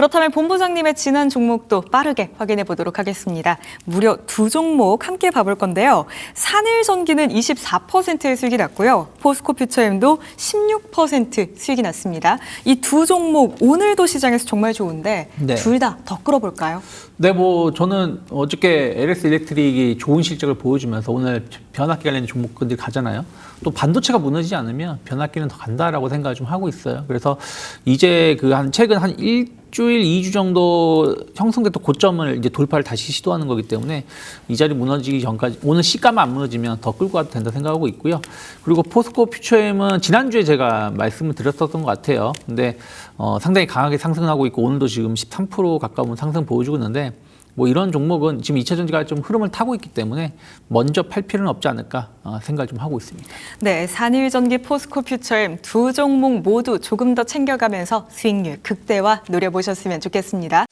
그렇다면 본부장님의 지난 종목도 빠르게 확인해 보도록 하겠습니다. 무려 두 종목 함께 봐볼 건데요. 산일전기는 24%의 수익이 났고요. 포스코 퓨처엠도 16% 수익이 났습니다. 이 두 종목 오늘도 시장에서 정말 좋은데 네. 둘다 더 끌어볼까요? 네, 뭐 저는 어저께 LS 일렉트릭이 좋은 실적을 보여주면서 오늘 변압기 관련 종목들이 가잖아요. 또 반도체가 무너지지 않으면 변압기는 더 간다라고 생각을 좀 하고 있어요. 그래서 이제 그 한 최근 한 일 주일, 이주 정도 형성됐던 고점을 이제 돌파를 다시 시도하는 거기 때문에 이 자리 무너지기 전까지 오늘 시가만 안 무너지면 더 끌고 가도 된다 생각하고 있고요. 그리고 포스코 퓨처엠은 지난주에 제가 말씀을 드렸었던 것 같아요. 근데 어, 상당히 강하게 상승하고 있고 오늘도 지금 13% 가까운 상승 보여주고 있는데 뭐 이런 종목은 지금 2차 전지가 좀 흐름을 타고 있기 때문에 먼저 팔 필요는 없지 않을까 어, 생각을 좀 하고 있습니다. 네, 산일전기 포스코 퓨처엠 두 종목 모두 조금 더 챙겨가면서 수익률 극대화 노려보셨으면 좋겠습니다.